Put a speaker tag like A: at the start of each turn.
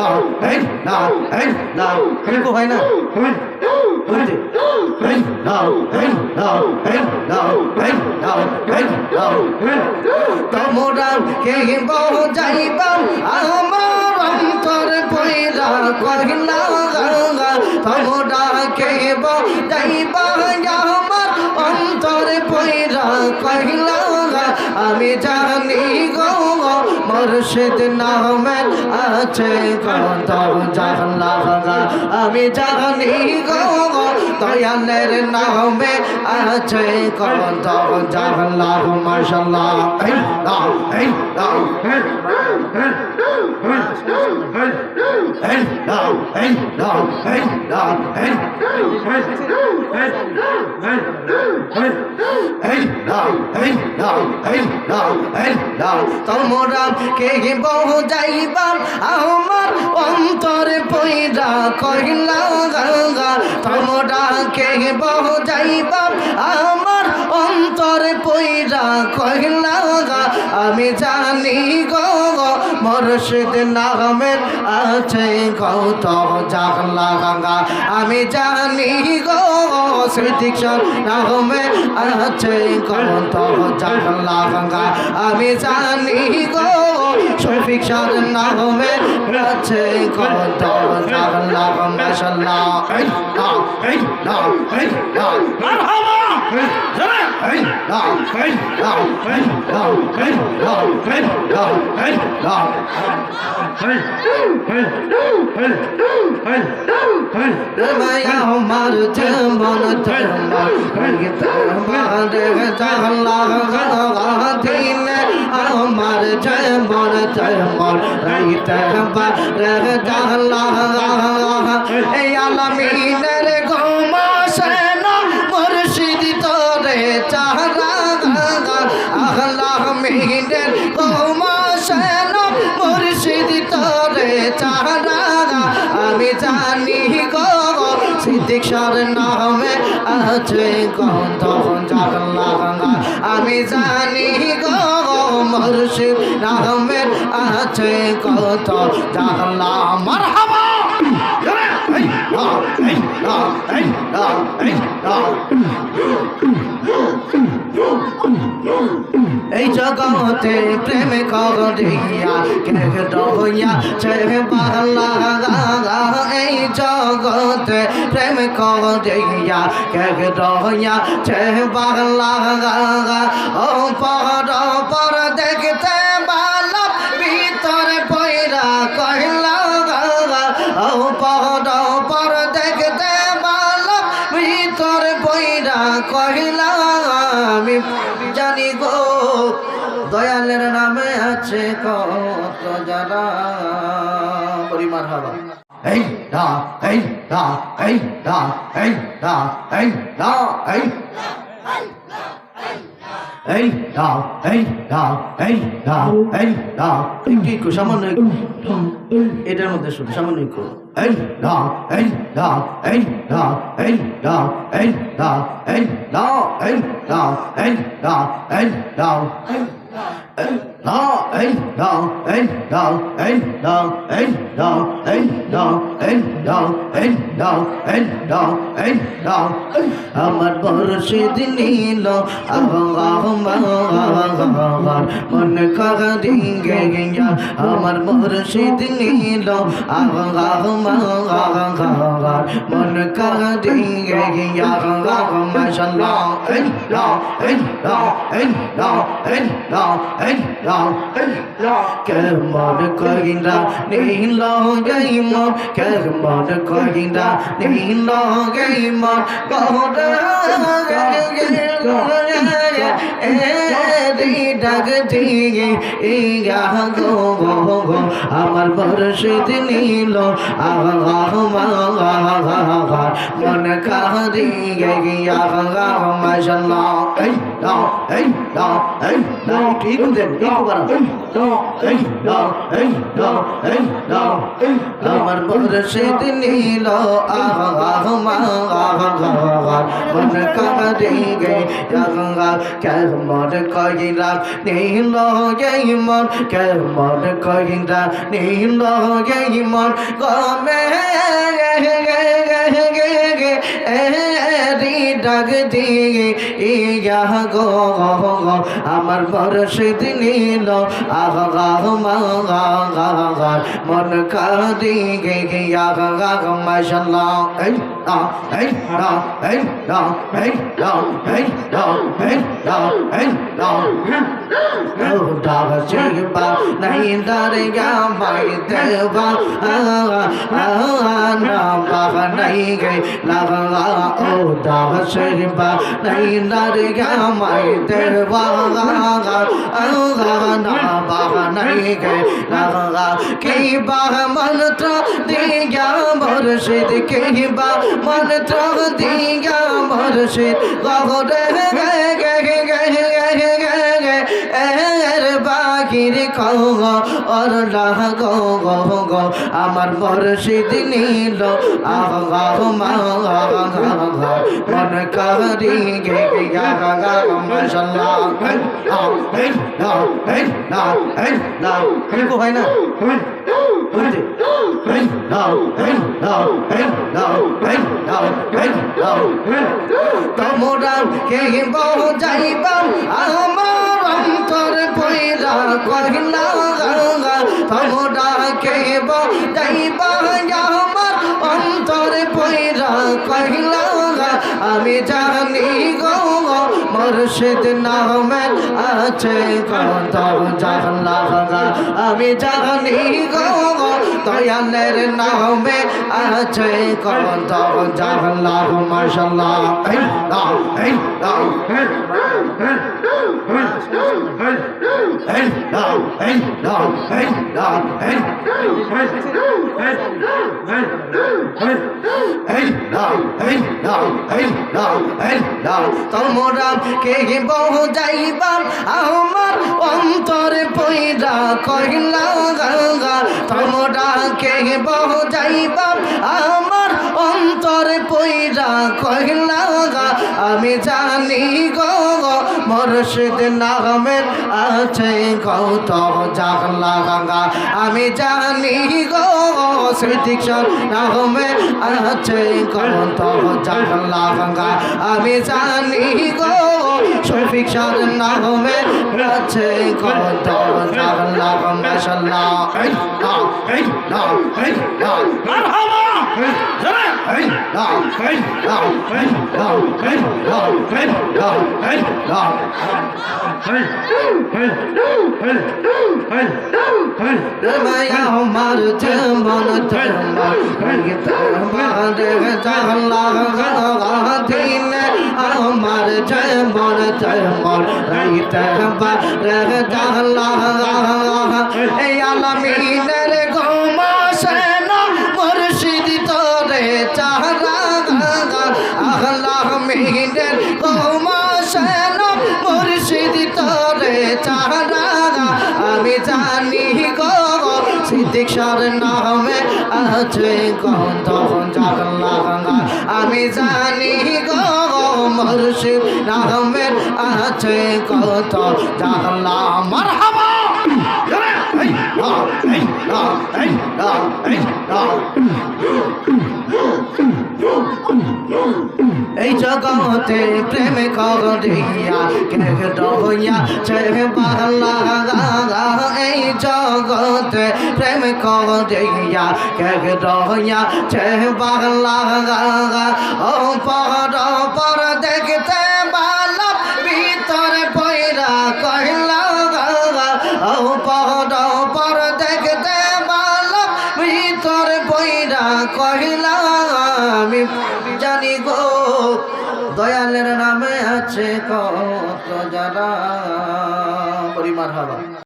A: না এই না এই না এরকম হয় না। বলতে এই না এই না এই না এই না এই না তোমরা কে যাইবাম আমার অন্তর পয়রা কহিলা তোমরা কে যাইবা আমার অন্তর পয়রা কহিলা আমি জানি মুর্শিদ নামের আছে কত জাহলা আমি জানি গো দয়ালের নামে আছে কত জাহলা মাশাল্লাহ তোমরা কে বহু যাইবাম আমার অন্তরে পয়রা কহিলা তোমরা কে বহু যাইবাম আমার অন্তরে পয়রা কহিলা আমি জানি গো মুর্শিদ নামের আছে কত জাগলা গঙ্গা আমি জানি গো নামের আছে কত জাগলা গঙ্গা আমি জানি গো শফিকশার নামে আছে কত জাগলা মাশাল্লাহ এই না এই না এই না মারহাবা আমার যেমন আমার যেমন যেমন রাইতে বারে জালা এই আলামিনের গো মাসে রিক্সার নামে আছে কত জাগলা আমি জানি গো মর্শিদ আছে কত জাগলা মারহাবা! hey, hey, hey. এই জগতে প্রেম করিয়া কে রহিয়া ছেড়ে বালা এই জগতে প্রেম করিয়া কে রহিয়া ছেড়ে বালা ও পর পর দেখতে জানি গো, দয়ালের নামে আছে কত জানা। পরিমাণ হবা এই দা এই দা এই দা এই দা এই দা এই এই দাও এই দাও এই দাও এই দাও একটু সামান্য এটার মধ্যে শুধু সামান্য একটু এই দাও এই দাও এই দাও এই দাও এই দাও এই দাও এই দাও এই দাও এই দাও এই দাও আমার বরশিদ নীল আমার মন কারিঙ্গে গিয়া। আমার বরশিদ নীল আমার মন কারিঙ্গে গিয়া। এই এই এই এই কেমন কইরা নীল গাইম কেমন কইরা নীল গাইম ডাক দিয়ে ইয়া গো গো আমার বর্ষিত নীল মন কাহিয়ে গিয়া মাশাল্লাহ এই দাও এই দাও এই দাও ঠিক ঠিক আমার মুর্শিদ নীল মন কারে গে কেমন কইরা নীল গে মন কেমন কইরা নীল গে মন। গমে ডাক দিয়ে ইয়াহ গো আমার বরশিদ দিন আহ গাহ মা মন ইয়া Oh, Lava, Kiba Mantra, Diya Murshid, Kiba Mantra, Diya Murshid, Gahore, Ge, Ge, Ge, গো গো গো আমার বর্ষিদ নীল। আহ গাহ তোমরা কে বহু যাইবাম আমার অন্তর পয়রা কহিলা তোমরা কেব যাইবা আমার অন্তর পয়রা কহিলা আমি জানি গো মুর্শিদ নামে আছে, কত জানলা আমি জানি গো দয়ালের নামে আছে কত জানলা মাশাল্লাহ এই তোমরা কে বহু যাইবার আমার অন্তরে পৈরা কহিলা তোমরা কে বহু যাইবার আমার অন্তরে পৈরা কহিলা আমি জানি গো মুর্শিদ নামের আছে কত জাগলা গঙ্গা আমি জানি গো স্মৃতিক্ষণ নামের আছে কত জাগলা গঙ্গা আমি জানি গো কত সাল্লাহ এই না না এই না মারহাবা এই না না না মায়া আমার দিন আমার রহিতে এই আলমিনের গোমা সেনা মুর্শিদ তোরে চাহরা আল্লাহ গোমা সেনা মুর্শিদ তোরে চাহরা আমি জানি গো, সিদ্দিক নামে আছে গন্ধ জাগলা আমি জানি গো মুর্শিদ নামে আছে কত জানলা মারহাবা এই না এই না এই না এই না এই জগতে প্রেম করিয়া কেহ ডহিয়া ছে বাহলা এই জগতে প্রেম করিয়া কেহ ডহিয়া ছে বাহলা ও পর পর দেখতে আছে কত যারা পরিমার হবা